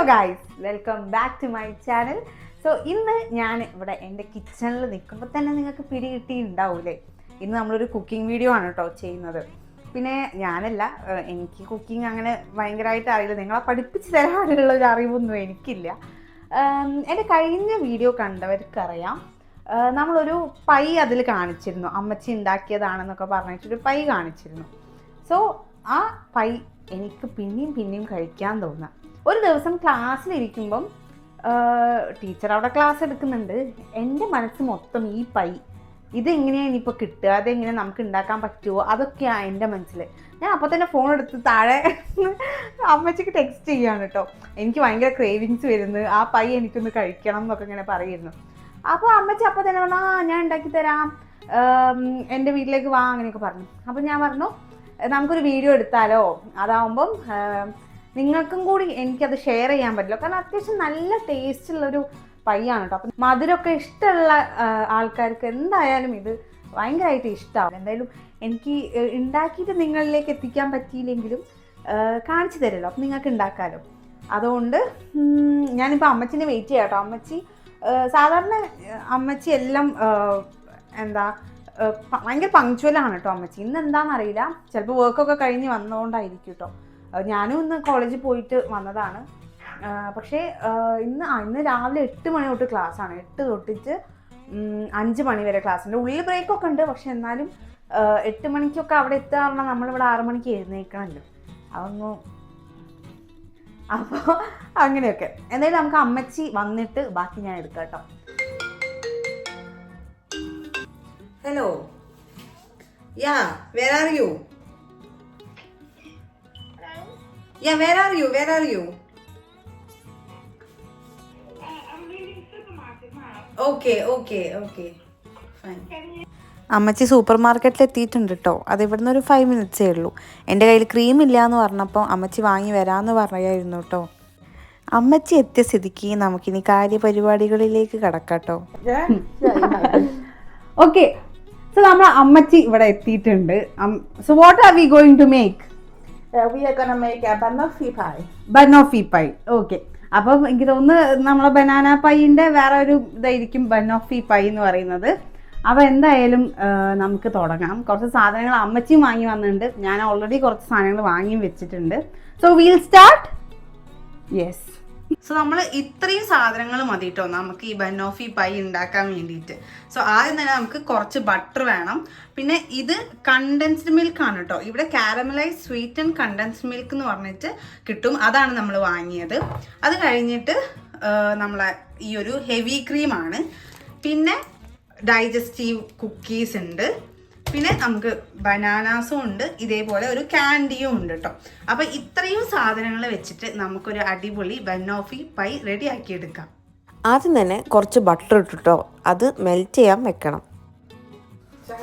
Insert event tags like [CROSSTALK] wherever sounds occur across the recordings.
Hello guys welcome back to my channel so ഇന്ന് ഞാൻ ഇവിടെ എന്റെ കിച്ചണിൽ നിൽക്കുമ്പോൾ തന്നെ നിങ്ങൾക്ക് പിടി കിട്ടിയിട്ടുണ്ടാവൂലേ? ഇന്ന് നമ്മളൊരു കുക്കിംഗ് വീഡിയോ ആണ് കേട്ടോ ചെയ്യുന്നത്. പിന്നെ ഞാനല്ല എനിക്ക് കുക്കിംഗ് അങ്ങനെ ഭയങ്കരമായിട്ട് അറിയില്ല. നിങ്ങളെ പഠിപ്പിച്ച് തരാനുള്ള ഒരു അറിവൊന്നും എനിക്കില്ല. എന്റെ കഴിഞ്ഞ വീഡിയോ കണ്ടവർക്കറിയാം. നമ്മളൊരു പൈ അതിൽ കാണിച്ചിരുന്നു. അമ്മച്ചി ഉണ്ടാക്കിയതാണെന്നൊക്കെ പറഞ്ഞിട്ടൊരു പൈ കാണിച്ചിരുന്നു. സോ ആ പൈ എനിക്ക് പിന്നെയും പിന്നെയും കഴിക്കാൻ തോന്നാം. ഒരു ദിവസം ക്ലാസ്സിലിരിക്കുമ്പം ടീച്ചർ അവിടെ ക്ലാസ് എടുക്കുന്നുണ്ട്. എന്റെ മനസ്സ് മൊത്തം ഈ പൈ ഇതെങ്ങനെയാണ് ഇനിയിപ്പോൾ കിട്ടുക? അതെങ്ങനെ നമുക്ക് ഉണ്ടാക്കാൻ പറ്റുമോ അതൊക്കെയാണ് എന്റെ മനസ്സിൽ ഞാൻ അപ്പോൾ തന്നെ ഫോൺ എടുത്ത് താഴെ അമ്മച്ചിക്ക് ടെക്സ്റ്റ് ചെയ്യാണ് കേട്ടോ എനിക്ക് ഭയങ്കര ക്രേവിങ്സ് വരുന്നു. ആ പൈ എനിക്കൊന്ന് കഴിക്കണം എന്നൊക്കെ ഇങ്ങനെ പറയുന്നു. അപ്പോൾ അമ്മച്ചി അപ്പോൾ തന്നെ പറഞ്ഞു ആ ഞാൻ ഉണ്ടാക്കി തരാം. എന്റെ വീട്ടിലേക്ക് വാ അങ്ങനെയൊക്കെ പറഞ്ഞു. അപ്പോൾ ഞാൻ പറഞ്ഞു നമുക്കൊരു വീഡിയോ എടുത്താലോ? അതാവുമ്പം നിങ്ങൾക്കും കൂടി എനിക്കത് ഷെയർ ചെയ്യാൻ പറ്റില്ല. കാരണം അത്യാവശ്യം നല്ല ടേസ്റ്റ് ഉള്ളൊരു പയ്യാണ് കേട്ടോ അപ്പം മധുരമൊക്കെ ഇഷ്ടമുള്ള ആൾക്കാർക്ക് എന്തായാലും ഇത് ഭയങ്കരമായിട്ട് ഇഷ്ടമാവും എന്തായാലും എനിക്ക് ഉണ്ടാക്കിയിട്ട് നിങ്ങളിലേക്ക് എത്തിക്കാൻ പറ്റിയില്ലെങ്കിലും കാണിച്ചു തരല്ലോ. അപ്പം നിങ്ങൾക്ക് ഉണ്ടാക്കാമല്ലോ അതുകൊണ്ട് ഞാനിപ്പോൾ അമ്മച്ചിനെ വെയിറ്റ് ചെയ്യാം കേട്ടോ അമ്മച്ചി സാധാരണ അമ്മച്ചി എല്ലാം എന്താ ഭയങ്കര പങ്ക്ച്വലാണ് കേട്ടോ അമ്മച്ചി. ഇന്ന് എന്താണെന്നറിയില്ല. ചിലപ്പോൾ വർക്കൊക്കെ കഴിഞ്ഞ് വന്നതുകൊണ്ടായിരിക്കും കേട്ടോ ഞാനും ഇന്ന് കോളേജിൽ പോയിട്ട് വന്നതാണ്. പക്ഷേ ഇന്ന് ഇന്ന് രാവിലെ എട്ട് മണി തൊട്ട് ക്ലാസ്സാണ് എട്ട് തൊട്ടിട്ട് ഉം, അഞ്ച് മണി വരെ ക്ലാസ് ഉണ്ട്. ഉള്ളിൽ ബ്രേക്കൊക്കെ ഉണ്ട്. പക്ഷെ എന്നാലും എട്ട് മണിക്കൊക്കെ അവിടെ എത്തുക പറഞ്ഞാൽ നമ്മളിവിടെ ആറ് മണിക്ക് എഴുന്നേൽക്കണമല്ലോ. അതൊന്നും അപ്പോൾ അങ്ങനെയൊക്കെ. എന്തായാലും നമുക്ക് അമ്മച്ചി വന്നിട്ട് ബാക്കി ഞാൻ എടുക്കാം കേട്ടോ. Hello ya where are you ya where are you? Where are you? Okay okay okay അമ്മച്ചി സൂപ്പർ മാർക്കറ്റിൽ എത്തിയിട്ടുണ്ട് കേട്ടോ അത് ഇവിടുന്ന് ഒരു ഫൈവ് മിനിറ്റ്സേ ഉള്ളൂ. എന്റെ കയ്യിൽ ക്രീം ഇല്ല എന്ന് പറഞ്ഞപ്പോൾ അമ്മച്ചി വാങ്ങി വരാമെന്ന് പറയായിരുന്നു കേട്ടോ അമ്മച്ചി എത്തിയ സ്ഥിതിക്ക് നമുക്കിനി കാര്യപരിപാടികളിലേക്ക് കടക്കാം കേട്ടോ ഓക്കെ സോ നമ്മൾ അമ്മച്ചി ഇവിടെ എത്തിയിട്ടുണ്ട്. So what are we going to make Uh, we are gonna make a banoffee pie. Banoffee pie okay അപ്പം എനിക്ക് തോന്നുന്നു നമ്മളെ ബനാന പൈന്റെ വേറെ ഒരു ഇതായിരിക്കും ബനോഫി പൈ എന്ന് പറയുന്നത്. അപ്പോൾ എന്തായാലും ആ, നമുക്ക് തുടങ്ങാം. കുറച്ച് സാധനങ്ങൾ അമ്മച്ചിയും വാങ്ങി വന്നിട്ടുണ്ട്. ഞാൻ ഓൾറെഡി കുറച്ച് സാധനങ്ങൾ വാങ്ങിയും വെച്ചിട്ടുണ്ട്. So wheel start yes so നമ്മൾ ഇത്രയും സാധനങ്ങൾ മതി കേട്ടോ നമുക്ക് ഈ ബനോഫി പൈ ഉണ്ടാക്കാൻ വേണ്ടിയിട്ട് സോ ആദ്യം തന്നെ നമുക്ക് കുറച്ച് ബട്ടർ വേണം. പിന്നെ ഇത് കണ്ടൻസ്ഡ് മിൽക്ക് ആണ് കേട്ടോ ഇവിടെ caramelise sweet and condensed milk എന്ന് പറഞ്ഞിട്ട് കിട്ടും. അതാണ് നമ്മൾ വാങ്ങിയത്. അത് കഴിഞ്ഞിട്ട് നമ്മളെ ഈ ഒരു ഹെവി ക്രീമാണ് പിന്നെ ഡൈജസ്റ്റീവ് കുക്കീസ് ഉണ്ട്. പിന്നെ നമുക്ക് ബനാനാസും ഉണ്ട് ഇതേപോലെ ഒരു ക്യാൻഡിയും ഉണ്ട് കേട്ടോ അപ്പോൾ ഇത്രയും സാധനങ്ങൾ വെച്ചിട്ട് നമുക്കൊരു അടിപൊളി ബനോഫി പൈ റെഡി ആക്കിയെടുക്കാം ആദ്യം തന്നെ കുറച്ച് ബട്ടർ ഇട്ടിട്ടോ അത് മെൽറ്റ് ചെയ്യാൻ വെക്കണം. [LAUGHS]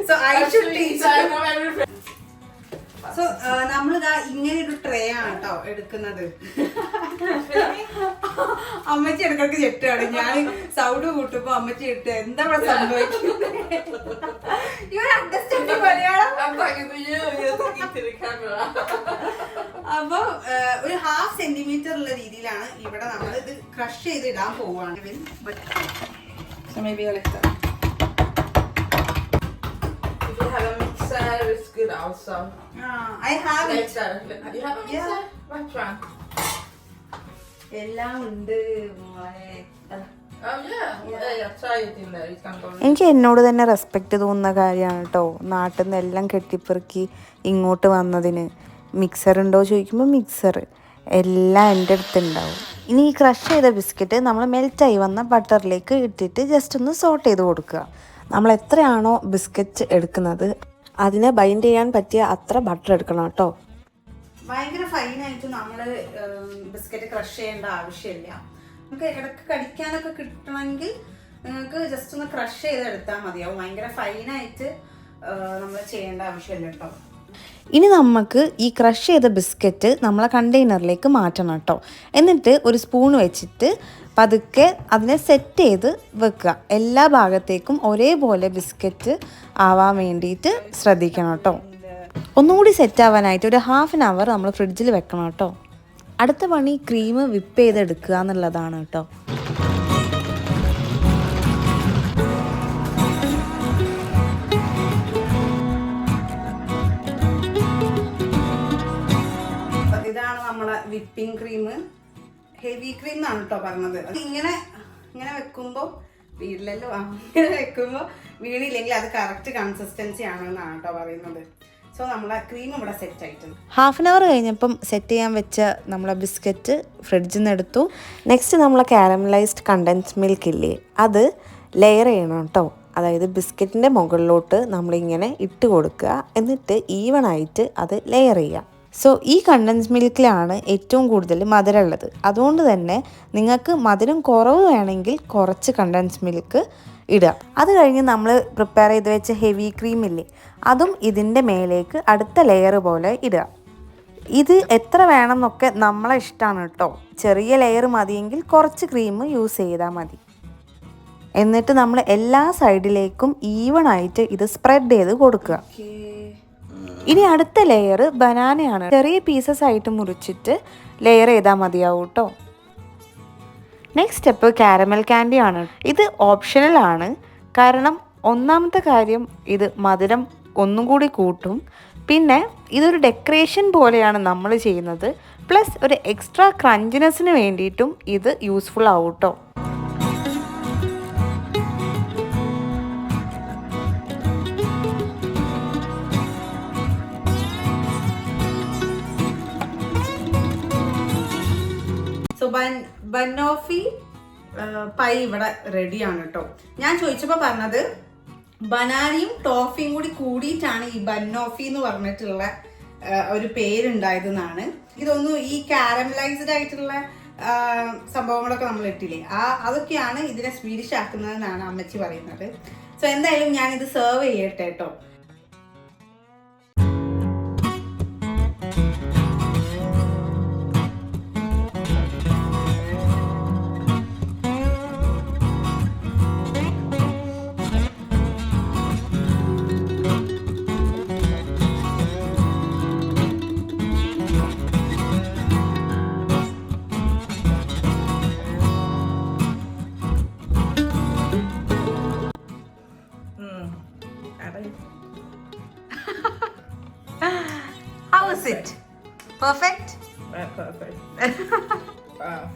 So so I I know everything. So നമ്മളിതാ ഇങ്ങനെ ഒരു ട്രേ ആണ് കേട്ടോ എടുക്കുന്നത്. അമ്മച്ചി ഇടക്കിടക്ക് ചെട്ടാണ് ഞാൻ സൗണ്ട് കൂട്ടുമ്പോ അമ്മച്ചി ഇട്ട് എന്താ ഇവിടെ സംഭവിക്കുന്നത്? അപ്പൊ ഒരു ഹാഫ് സെന്റിമീറ്റർ ഉള്ള രീതിയിലാണ് ഇവിടെ നമ്മൾ ഇത് ക്രഷ് ചെയ്ത് ഇടാൻ പോവാണ്. Mixer, is good also. I have Later. You have a mixer? Yeah. Which one? എല്ലാം ഉണ്ട് മോളെ Oh yeah. Yeah, yeah. Try it in there. You can go. എനിക്ക് എന്നോട് തന്നെ റെസ്പെക്റ്റ് തോന്നുന്ന കാര്യമാണ് കേട്ടോ നാട്ടിൽ നിന്ന് എല്ലാം കെട്ടിപ്പെറുക്കി ഇങ്ങോട്ട് വന്നതിന് മിക്സർ ഉണ്ടോ ചോദിക്കുമ്പോൾ മിക്സർ എല്ലാം എന്റെ അടുത്തുണ്ടാവും ഇനി ഈ ക്രഷ് ചെയ്ത ബിസ്ക്കറ്റ് നമ്മൾ മെൽറ്റായി വന്ന ബട്ടറിലേക്ക് ഇട്ടിട്ട് ജസ്റ്റ് ഒന്ന് സോട്ട് ചെയ്ത് കൊടുക്കുക നമ്മൾ എത്രയാണോ ബിസ്ക്കറ്റ് എടുക്കുന്നത് അതിനെ ബൈൻഡ് ചെയ്യാൻ പറ്റിയ അത്ര ബട്ടർ എടുക്കണം കേട്ടോ. ഭയങ്കര ഫൈനായിട്ട് നമ്മൾ ബിസ്ക്കറ്റ് ക്രഷ് ചെയ്യേണ്ട ആവശ്യമില്ല. നമുക്ക് ഇടയ്ക്ക് കടിക്കാനൊക്കെ കിട്ടണമെങ്കിൽ നിങ്ങൾക്ക് ജസ്റ്റ് ഒന്ന് ക്രഷ് ചെയ്തെടുത്താൽ മതിയാവും ഭയങ്കര ഫൈനായിട്ട് നമ്മൾ ചെയ്യേണ്ട ആവശ്യമില്ല കേട്ടോ. ഇനി നമുക്ക് ഈ ക്രഷ് ചെയ്ത ബിസ്ക്കറ്റ് നമ്മളെ കണ്ടെയ്നറിലേക്ക് മാറ്റണം കേട്ടോ. എന്നിട്ട് ഒരു സ്പൂൺ വെച്ചിട്ട് പതുക്കെ അതിനെ സെറ്റ് ചെയ്ത് വെക്കുക. എല്ലാ ഭാഗത്തേക്കും ഒരേപോലെ ബിസ്ക്കറ്റ് ആവാൻ വേണ്ടിയിട്ട് ശ്രദ്ധിക്കണം കേട്ടോ. ഒന്നുകൂടി സെറ്റ് ആവാനായിട്ട് ഒരു ഹാഫ് ആൻ അവർ നമ്മൾ ഫ്രിഡ്ജിൽ വെക്കണം കേട്ടോ. അടുത്ത പണി ക്രീം വിപ്പ് ചെയ്തെടുക്കുക എന്നുള്ളതാണ് കേട്ടോ. വിപ്പിംഗ് ക്രീം ഹെവി ക്രീം എന്നാണ് കേട്ടോ പറഞ്ഞത്. ഇങ്ങനെ ഇങ്ങനെ വെക്കുമ്പോൾ വീട്ടിലല്ലോ അങ്ങനെ വെക്കുമ്പോൾ വെക്കുമ്പോ വീണില്ലെങ്കിൽ അത് കറക്റ്റ് കൺസിസ്റ്റൻസി ആണെന്നാണ് കേട്ടോ പറയുന്നത്. സോ നമ്മളെ ക്രീം ഇവിടെ സെറ്റ് ആയിട്ടുണ്ട്. ഹാഫ് ആൻ അവർ കഴിഞ്ഞപ്പം സെറ്റ് ചെയ്യാൻ വെച്ച നമ്മളെ ബിസ്ക്കറ്റ് ഫ്രിഡ്ജിൽ നിന്ന് എടുത്തു. നെക്സ്റ്റ് നമ്മളെ കാരമലൈസ്ഡ് കണ്ടൻസ് മിൽക്ക് ഇല്ലേ അത് ലെയർ ചെയ്യണം കേട്ടോ അതായത് ബിസ്ക്കറ്റിന്റെ മുകളിലോട്ട് നമ്മളിങ്ങനെ ഇട്ട് കൊടുക്കുക. എന്നിട്ട് ഈവൺ ആയിട്ട് അത് ലെയർ ചെയ്യുക സോ ഈ കണ്ടൻസ് മിൽക്കിലാണ് ഏറ്റവും കൂടുതൽ മധുരമുള്ളത്. അതുകൊണ്ട് തന്നെ നിങ്ങൾക്ക് മധുരം കുറവ് വേണമെങ്കിൽ കുറച്ച് കണ്ടൻസ് മിൽക്ക് ഇടുക. അത് കഴിഞ്ഞ് നമ്മൾ പ്രിപ്പയർ ചെയ്ത് വെച്ച ഹെവി ക്രീം ഇല്ലേ അതും ഇതിന്റെ മേലേക്ക് അടുത്ത ലെയർ പോലെ ഇടുക. ഇത് എത്ര വേണം എന്നൊക്കെ നമ്മളെ ഇഷ്ടമാണ് കേട്ടോ. ചെറിയ ലെയർ മതിയെങ്കിൽ കുറച്ച് ക്രീം യൂസ് ചെയ്താൽ മതി. എന്നിട്ട് നമ്മൾ എല്ലാ സൈഡിലേക്കും ഈവൺ ആയിട്ട് ഇത് സ്പ്രെഡ് ചെയ്ത് കൊടുക്കുക. ഇനി അടുത്ത ലെയർ ബനാനയാണ്. ചെറിയ പീസസ് ആയിട്ട് മുറിച്ചിട്ട് ലെയർ ചെയ്താൽ മതിയാവും കേട്ടോ നെക്സ്റ്റ് സ്റ്റെപ്പ് കാരമൽ കാൻഡി ആണ്. ഇത് ഓപ്ഷണൽ ആണ്. കാരണം ഒന്നാമത്തെ കാര്യം ഇത് മധുരം ഒന്നും കൂടി കൂട്ടും. പിന്നെ ഇതൊരു ഡെക്കറേഷൻ പോലെയാണ് നമ്മൾ ചെയ്യുന്നത്. പ്ലസ് ഒരു എക്സ്ട്രാ ക്രഞ്ചിനെസ്സിന് വേണ്ടിയിട്ടും ഇത് യൂസ്ഫുൾ ആവും കേട്ടോ ബന്നോഫി പൈ ഇവിടെ റെഡിയാണ് കേട്ടോ ഞാൻ ചോദിച്ചപ്പോൾ പറഞ്ഞത് ബനാനയും ടോഫിയും കൂടി കൂടിയിട്ടാണ് ഈ ബന്നോഫി എന്ന് പറഞ്ഞിട്ടുള്ള ഒരു ഒരു പേരുണ്ടായതെന്നാണ്. ഇതൊന്നും ഈ കാരമലൈസ്ഡ് ആയിട്ടുള്ള സംഭവങ്ങളൊക്കെ നമ്മൾ ഇട്ടില്ലേ? ആ അതൊക്കെയാണ് ഇതിനെ സ്വീഡിഷ് ആക്കുന്നതെന്നാണ് അമ്മച്ചി പറയുന്നത്. സോ എന്തായാലും ഞാൻ ഇത് സെർവ് ചെയ്യട്ടെ കേട്ടോ How is it? Perfect? Right, perfect. [LAUGHS] wow.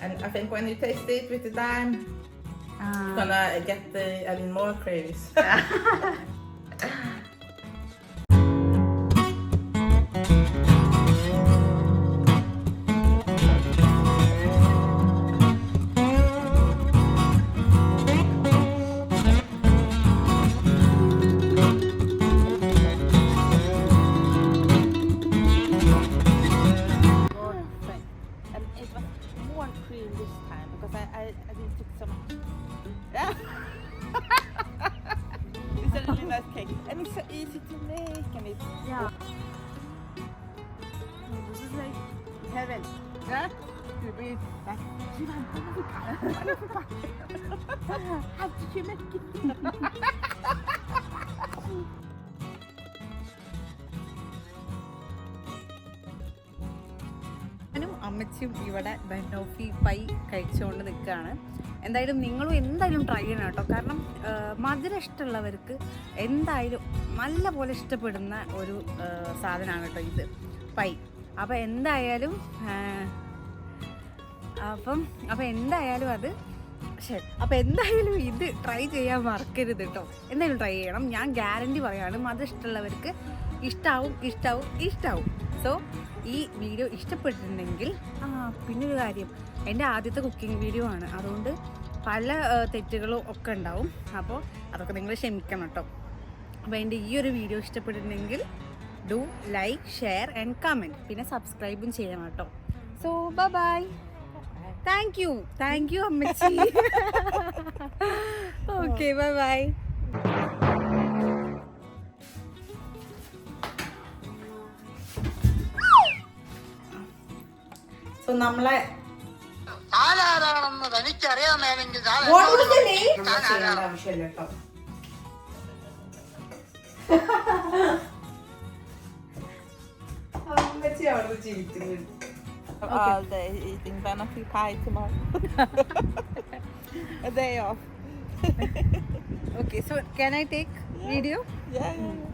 And I think when you taste it with the lime, ah. you're gonna get the even more craze. [LAUGHS] [LAUGHS] [LAUGHS] it's a really nice cake. And it's so easy to make and it's Yeah. Oh. this is like heaven. Yeah? You be like Sivan, ano ka? Ano ka? How did you make it? [LAUGHS] അമ്മച്ചിയും ഇവിടെ banoffee pi കഴിച്ചുകൊണ്ട് നിൽക്കുകയാണ്. എന്തായാലും നിങ്ങളും എന്തായാലും try ചെയ്യണം കേട്ടോ. കാരണം മധുരം ഇഷ്ടമുള്ളവർക്ക് എന്തായാലും നല്ല പോലെ ഇഷ്ടപ്പെടുന്ന ഒരു സാധനമാണ് കേട്ടോ ഇത്. പൈ. അപ്പോൾ എന്തായാലും അപ്പം അപ്പം എന്തായാലും അത് ശരി അപ്പോൾ എന്തായാലും ഇത് ട്രൈ ചെയ്യാൻ മറക്കരുത് കേട്ടോ. എന്തായാലും ട്രൈ ചെയ്യണം. ഞാൻ ഗ്യാരണ്ടി പറയാണ് മധുരം ഇഷ്ടമുള്ളവർക്ക് ഇഷ്ടാവും ഇഷ്ടാവും ഇഷ്ടാവും. സോ ഈ വീഡിയോ ഇഷ്ടപ്പെട്ടിട്ടുണ്ടെങ്കിൽ ആ പിന്നെ ഒരു കാര്യം. എന്റെ ആദ്യത്തെ കുക്കിംഗ് വീഡിയോ ആണ്. അതുകൊണ്ട് പല തെറ്റുകളും ഒക്കെ ഉണ്ടാവും. അപ്പോൾ അതൊക്കെ നിങ്ങൾ ക്ഷമിക്കണം കേട്ടോ. അപ്പോൾ എന്റെ ഈ ഒരു വീഡിയോ ഇഷ്ടപ്പെട്ടിട്ടുണ്ടെങ്കിൽ do like share and comment. പിന്നെ സബ്സ്ക്രൈബും ചെയ്യണം കേട്ടോ. So bye. Thank you. Thank you അമ്മച്ചി. ഓക്കെ ബൈ ബൈ ഇപ്പൊ നമ്മളെ ആരാണെന്ന് തനിക്കറിയാൻ വേണമെങ്കിൽ ആവശ്യമില്ല കേട്ടോ അമ്മച്ചി അവിടെ ചിരിക്കുന്നുണ്ട് Okay. all day eating banana pie tomorrow. a day off. okay, so can I take yeah. video? Yeah, yeah, yeah.